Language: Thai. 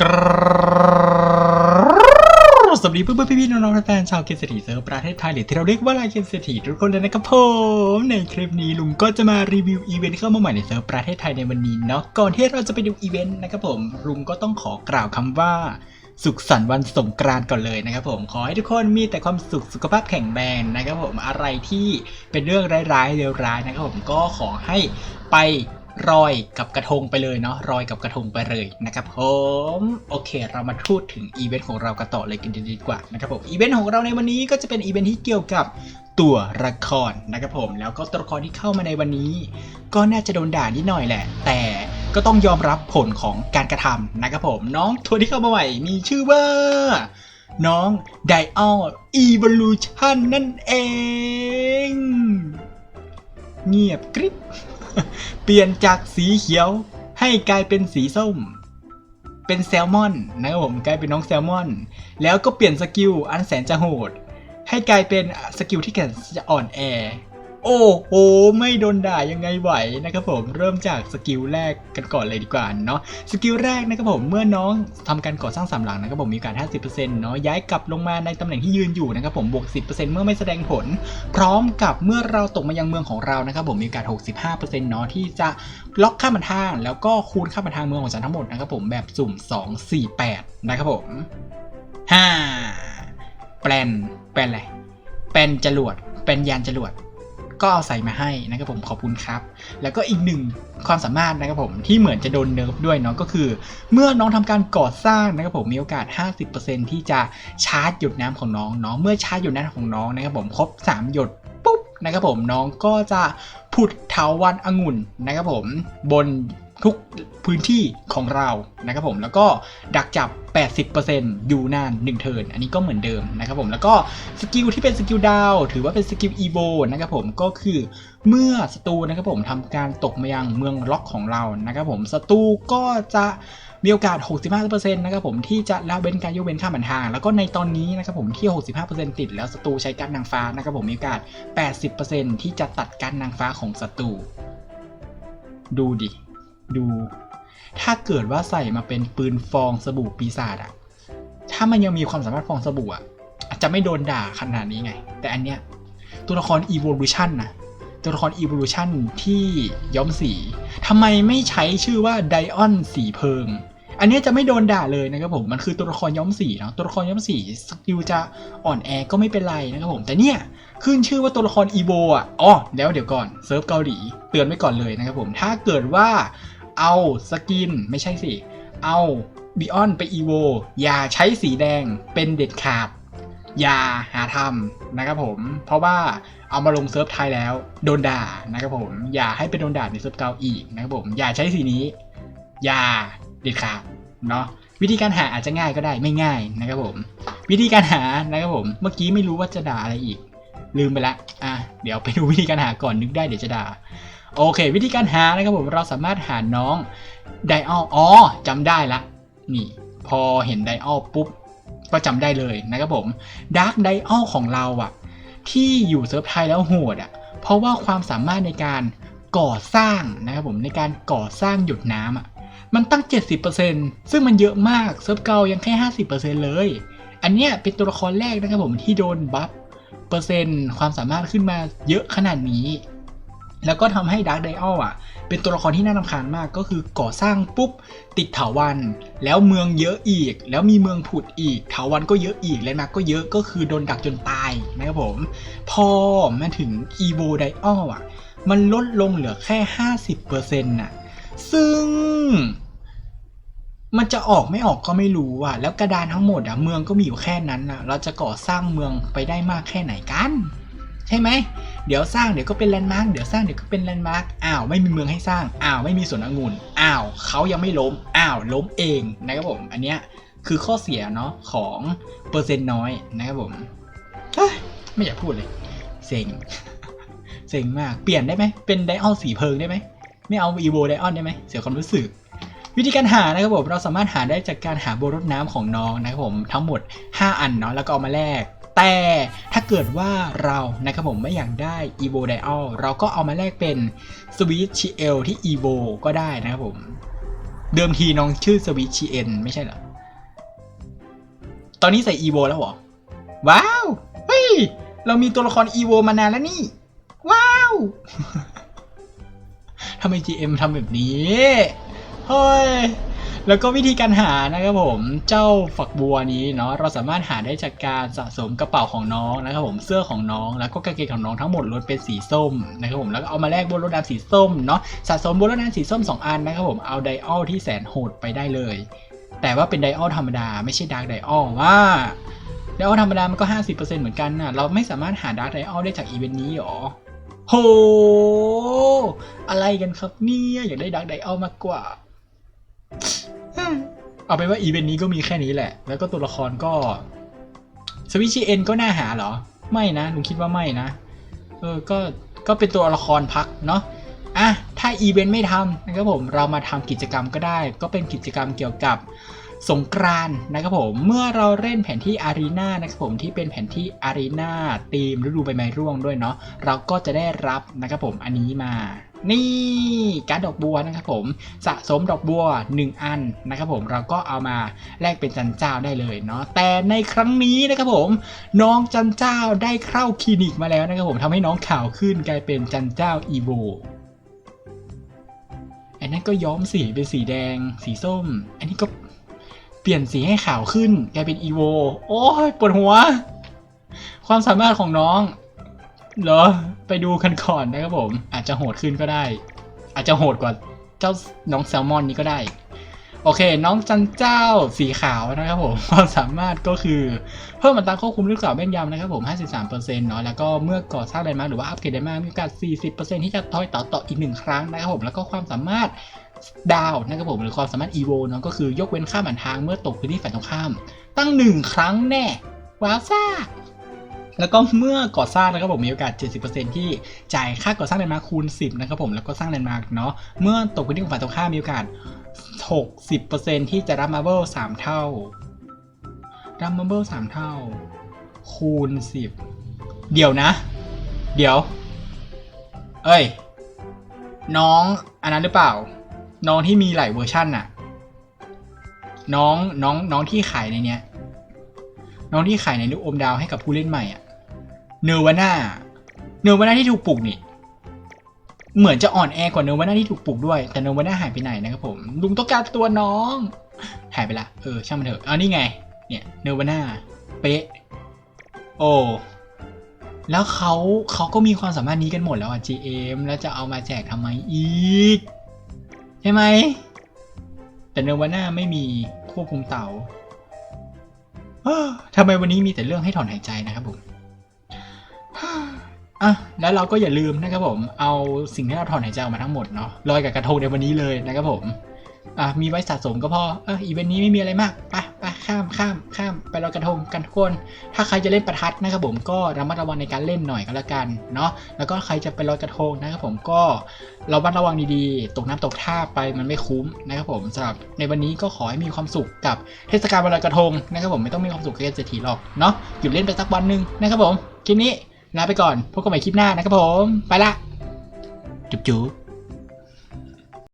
กสวัสดีเพื่อนๆพี่ๆน้องๆแฟนชาวเกมเศรษฐีเซิร์ฟประเทศไทยหรือที่เราเรียกว่าลายเกมเศรษฐีทุกคนเลยนะครับผมในคลิปนี้ลุงก็จะมารีวิวอีเวนต์เข้ามาใหม่ในเซิร์ฟประเทศไทยในวันนี้เนาะก่อนที่เราจะไปดูอีเวนต์นะครับผมลุงก็ต้องขอกล่าวคำว่าสุขสันต์วันสงกรานต์ก่อนเลยนะครับผมขอให้ทุกคนมีแต่ความสุขสุขภาพแข็งแรงนะครับผมอะไรที่เป็นเรื่องร้ายๆเลวร้ายนะครับผมก็ขอให้ไป รอยกับกระทงไปเลยเนาะรอยกับกระทงไปเลยนะครับผมโอเค เรามาพูดถึงอีเวนต์ของเรากันต่อเลยกันดีกว่านะครับผมอีเวนต์ของเราในวันนี้ก็จะเป็นอีเวนต์ที่เกี่ยวกับตัวละครนะครับผมแล้วก็ตัวละครที่เข้ามาในวันนี้ ก็น่าจะโดนด่านิดหน่อยแหละ แต่ก็ต้องยอมรับผลของการกระทำนะครับผม น้องตัวที่เข้ามาใหม่มีชื่อว่า น้องไดอัลอีว l u ชันนั่นเอง เงียบกริบ เปลี่ยนจากสีเขียวให้กลายเป็นสีส้ม เป็นแซลมอนนะครับผมกลายเป็นน้องแซลมอน แล้วก็เปลี่ยนสกิลอันแสนจะโหด ให้กลายเป็นสกิลที่แกนจะอ่อนแอ โอ้โห ไม่โดนด่ายังไงไหวนะครับผมเริ่มจากสกิลแรกกันก่อนเลยดีกว่าเนาะสกิลแรกนะครับผมเมื่อน้องทำการก่อสร้างสามหลังนะครับผมมีกาส50%เนาะย้ายกลับลงมาในตำแหน่งที่ยืนอยู่นะครับผมบวก 10%เมื่อไม่แสดงผล พร้อมกับเมื่อเราตกมายังเมืองของเรานะครับผมมีกาส65%เนาะที่จะล็อกค่าบันทาง แล้วก็คูณค่าบันทางเมืองของฉันทั้งหมดนะครับผมแบบสุ่ม 2 4 8 นะครับผม5แปลนแปลนอะไรแปลนจรวดแปลนยานจรวด ก็ใส่มาให้นะครับผมขอบคุณครับ แล้วก็อีกหนึ่งความสามารถนะครับผมที่เหมือนจะโดนเนิร์ฟด้วยเนาะก็คือ เมื่อน้องทำการก่อสร้างนะครับผมมีโอกาส 50%ที่จะชาร์จหยดน้ำของน้องเนาะเมื่อชาร์จหยดน้ำของน้องนะครับผมครบ 3 หยดปุ๊บนะครับผมน้องก็จะผุดเถาวันองุ่นนะครับผมบน ทุกพื้นที่ของเรานะครับผมแล้วก็ดักจับ 80%อยู่นาน 1 เทิร์นอันนี้ก็เหมือนเดิมนะครับผมแล้วก็สกิลที่เป็นสกิลดาวถือว่าเป็นสกิลอีโวนะครับผมก็คือเมื่อศัตรูนะครับผมทำการตกมายังเมืองล็อกของเรานะครับผมศัตรูก็จะมีโอกาส 65%นะครับผมที่จะละเว้นการยกเว้นข้ามบันทาง แล้วก็ในตอนนี้นะครับผมที่ 65%ติดแล้วศัตรูใช้การนางฟ้านะครับผมมีโอกาส 80%ที่จะตัดการนางฟ้าของศัตรูดูดิ ดู ถ้าเกิดว่าใส่มาเป็นปืนฟองสบู่ปีศาจอะถ้ามันยังมีความสามารถฟองสบู่อะอาจจะไม่โดนด่าขนาดนี้ไง แต่อันเนี้ยตัวละคร evolution นะตัวละคร evolution ที่ย้อมสีทำไมไม่ใช้ชื่อว่าไดออนสีเพิง อันเนี้ยจะไม่โดนด่าเลยนะครับผม มันคือตัวละครย้อมสีเนาะ ตัวละครย้อมสีสกิลจะอ่อนแอก็ไม่เป็นไรนะครับผม แต่เนี่ยขึ้นชื่อว่าตัวละครอีโวอะ อ๋อ แล้วเดี๋ยวก่อน เซิร์ฟเกาหลี เตือนไว้ก่อนเลยนะครับผม ถ้าเกิดว่า เอาสกินไม่ใช่สิ เอาบิออนไปอีโวอย่าใช้สีแดงเป็นเด็ดขาด อย่าหาทำนะครับผม เพราะว่าเอามาลงเซิร์ฟไทยแล้ว โดนด่านะครับผม อย่าให้ไปโดนด่าในเซิร์ฟเกาอีกนะครับผม อย่าใช้สีนี้ อย่าเด็ดขาดเนาะวิธีการหาอาจจะง่ายก็ได้ไม่ง่ายนะครับผม วิธีการหานะครับผม เมื่อกี้ไม่รู้ว่าจะด่าอะไรอีก ลืมไปละอะเดี๋ยวไปดูวิธีการหาก่อนนึกได้เดี๋ยวจะด่า โอเค วิธีการหานะครับผมเราสามารถหาน้องไดอัลอ๋อจำได้ละนี่พอเห็นไดอัลปุ๊บก็จำได้เลยนะครับผมดาร์กไดอัลของเราอะที่อยู่เซิร์ฟไทยแล้วโหดอะเพราะว่าความสามารถในการก่อสร้างนะครับผมในการก่อสร้างหยดน้ำอะมันตั้ง 70%ซึ่งมันเยอะมากเซิร์ฟเก่ายังแค่ 50%เลย อันเนี้ยเป็นตัวละครแรกนะครับผมที่โดนบัฟเปอร์เซ็นต์ความสามารถขึ้นมาเยอะขนาดนี้ แล้วก็ทำให้ดาร์ d ไดอัลอะ เป็นตัวละครที่น่ารำคาญมากก็คือก่อสร้างปุ๊บ ติดเถาวัน แล้วเมืองเยอะอีก แล้วมีเมืองผุดอีกเถาวันก็เยอะอีกและนักก็เยอะก็คือโดนดักจนตายนะครับผม พอมาถึงอีโ d ไดอัลอะ มันลดลงเหลือแค่ 50%น่ะ ซึ่งมันจะออกไม่ออกก็ไม่รู้อะ แล้วกระดานทั้งหมดอะเมืองก็มีอยู่แค่นั้นอะเราจะก่อสร้างเมืองไปได้มากแค่ไหนกัน ใช่ไหม เดี๋ยวสร้างเดี๋ยวก็เป็นแลนด์มาร์กเดี๋ยวสร้างเดี๋ยวก็เป็นแลนด์มาร์กอ้าวไม่มีเมืองให้สร้างอ้าวไม่มีสวนองุ่นอ้าวเขายังไม่ล้มอ้าวล้มเองนะครับผมอันเนี้ยคือข้อเสียเนาะของเปอร์เซ็นต์น้อยนะครับผมเฮ้ยไม่อยากพูดเลยเซ็งเซ็งมากเปลี่ยนได้ไหมเป็นไดออนสีเพิงได้ไหมไม่เอาอีโวไดออนได้ไหมเสียความรู้สึกวิธีการหานะครับผมเราสามารถหาได้จากการหาโบรถน้ำของน้องนะครับผมทั้งหมด 5 อันเนาะแล้วก็เอามาแลก แต่ถ้าเกิดว่าเรานะครับผมไม่อยากได้ evo dial เราก็เอามาแลกเป็น switch CL ที่ evo ก็ได้นะครับผม เดิมทีน้องชื่อสวิชชีเอ็นไม่ใช่เหรอ ตอนนี้ใส่อีโวแล้วหรอ ว้าว เฮ้ย เรามีตัวละครอีโวมานานแล้วนี่ ว้าวทำไม GM ทำแบบนี้ เฮ้ย แล้วก็วิธีการหานะครับผมเจ้าฝักบัวนี้เนาะเราสามารถหาได้จากการสะสมกระเป๋าของน้องนะครับผมเสื้อของน้องแล้วก็กางเกงของน้องทั้งหมดล้วนเป็นสีส้มนะครับผมแล้วก็เอามาแลกบนรถน้ำสีส้มเนาะสะสมบนรถน้ำสีส้ม 2 อันนะครับผมเอาไดอัลที่แสนโหดไปได้เลย แต่ว่าเป็นไดอัลธรรมดาไม่ใช่ดาร์กไดอัลว่าไดอัลธรรมดามันก็ 50%เหมือนกันนะเราไม่สามารถหาดาร์กไดอัลได้จากอีเวนต์นี้หรอโห อะไรกันครับเนี่ยอยากได้ดาร์กไดอัลมากกว่า เอาไปนว่าอีเวนต์นี้ก็มีแค่นี้แหละ แล้วก็ตัวละครก็สวิชชีเอ็นก็น่าหาเหรอ ไม่นะหนูคิดว่าไม่นะ เออ ก็ ก็เป็นตัวละครพักเนาะ อะ ถ้าอีเวนต์ไม่ทำนะครับผม เรามาทำกิจกรรมก็ได้ ก็เป็นกิจกรรมเกี่ยวกับสงกรานนะครับผม เมื่อเราเล่นแผนที่อารีนานะครับผมที่เป็นแผนที่อารีนาธีมฤดูใบไม้ร่วงด้วยเนาะ เราก็จะได้รับนะครับผมอันนี้มา นี่การดอกบัวนะครับผมสะสมดอกบัว 1 อันนะครับผมเราก็เอามาแลกเป็นจันเจ้าได้เลยเนาะแต่ในครั้งนี้นะครับผม น้องจันเจ้าได้เข้าคลินิกมาแล้วนะครับผมทำให้น้องขาวขึ้นกลายเป็นจันเจ้าอีโวอันนั้นก็ย้อมสีเป็นสีแดง สีส้ม อันนี้ก็เปลี่ยนสีให้ขาวขึ้นกลายเป็นอีโวโอ้ยปวดหัว ความสามารถของน้อง เหรอ ไปดูกันก่อนนะครับผม อาจจะโหดขึ้นก็ได้ อาจจะโหดกว่าเจ้าน้องแซลมอนนี้ก็ได้ โอเค น้องจันเจ้าสีขาวนะครับผม ความสามารถก็คือเพิ่มอัตราควบคุมลูกสาวแม่นยำนะครับผม 53%เนาะ แล้วก็เมื่อก่อสร้างไดมาหรือว่าอัปเกรดไดมามีโอกาส 40%ที่จะทอยต่อต่ออีกหนึ่งครั้งนะครับผม แล้วก็ความสามารถดาวนะครับผมหรือความสามารถอีโวเนาะก็คือยกเว้นข้ามผ่านทางเมื่อตกพื้นที่ฝ่ายตรงข้าม ตั้งหนึ่งครั้งแน่ว้าวซ่า แล้วก็เมื่อก่อสร้างนะครับผมมีโอกาส 70%ที่จ่ายค่าก่อสร้างแลนด์มาร์คคูณ 10 นะครับผมแล้วก็สร้างแลนด์มาร์คเนาะเมื่อตกพื้นที่ของฝ่ายตรงข้ามมีโอกาส 60%ที่จะรับมาเบิล3เท่ารับมาเบิล3เท่า คูณ 10 เดี๋ยวนะ เดี๋ยว เอ้ย น้องอันนั้นหรือเปล่า น้องที่มีหลายเวอร์ชั่นน่ะ น้องน้องน้องที่ขายในเนี้ยน้องที่ขายในลูกอมดาวให้กับผู้เล่นใหม่อะ เนวาน่าเนวาน่าที่ถูกปลุกนี่เหมือนจะอ่อนแอกว่าเนวาน่าที่ถูกปลุกด้วยแต่เนวาน่าหายไปไหนนะครับผมลุงต้องการตัวน้อง หายไปละเออช่างมันเถอะเอานี่ไง เนี่ยเนวาน่าเป๊ะโอ้แล้วเขาเขาก็มีความสามารถนี้กันหมดแล้วอะ GM แล้วจะเอามาแจกทำไมอีก ใช่ไหม แต่เนวาน่าไม่มีควบคุมเต่าทำไมวันนี้มีแต่เรื่องให้ถอนหายใจนะครับผม อะแล้วเราก็อย่าลืมนะครับผม เอาสิ่งที่เราถอนหายใจออกมาทั้งหมดเนาะลอยกับกระทงในวันนี้เลยนะครับผมอะมีไว้สะสมก็พอเอออีเวนต์นี้ไม่มีอะไรมากไปไปข้ามข้ามข้ามไปลอยกระทงกันทุกคน ถ้าใครจะเล่นประทัดนะครับผมก็ระมัดระวังในการเล่นหน่อยก็แล้วกันเนาะแล้วก็ใครจะไปลอยกระทงนะครับผมก็ระมัดระวังดีๆ ตกน้ำตกท่าไปมันไม่คุ้มนะครับผมสำหรับในวันนี้ก็ขอให้มีความสุขกับเทศกาลวันลอยกระทงนะครับผมไม่ต้องมีความสุขกับเศรษฐีหรอกเนาะหยุดเล่นไปสักวันหนึ่งนะครับผมคลิปนี้ ลาไปก่อนพบกันใหม่คลิปหน้านะครับผม ไปละ จุ๊บจุ๊บ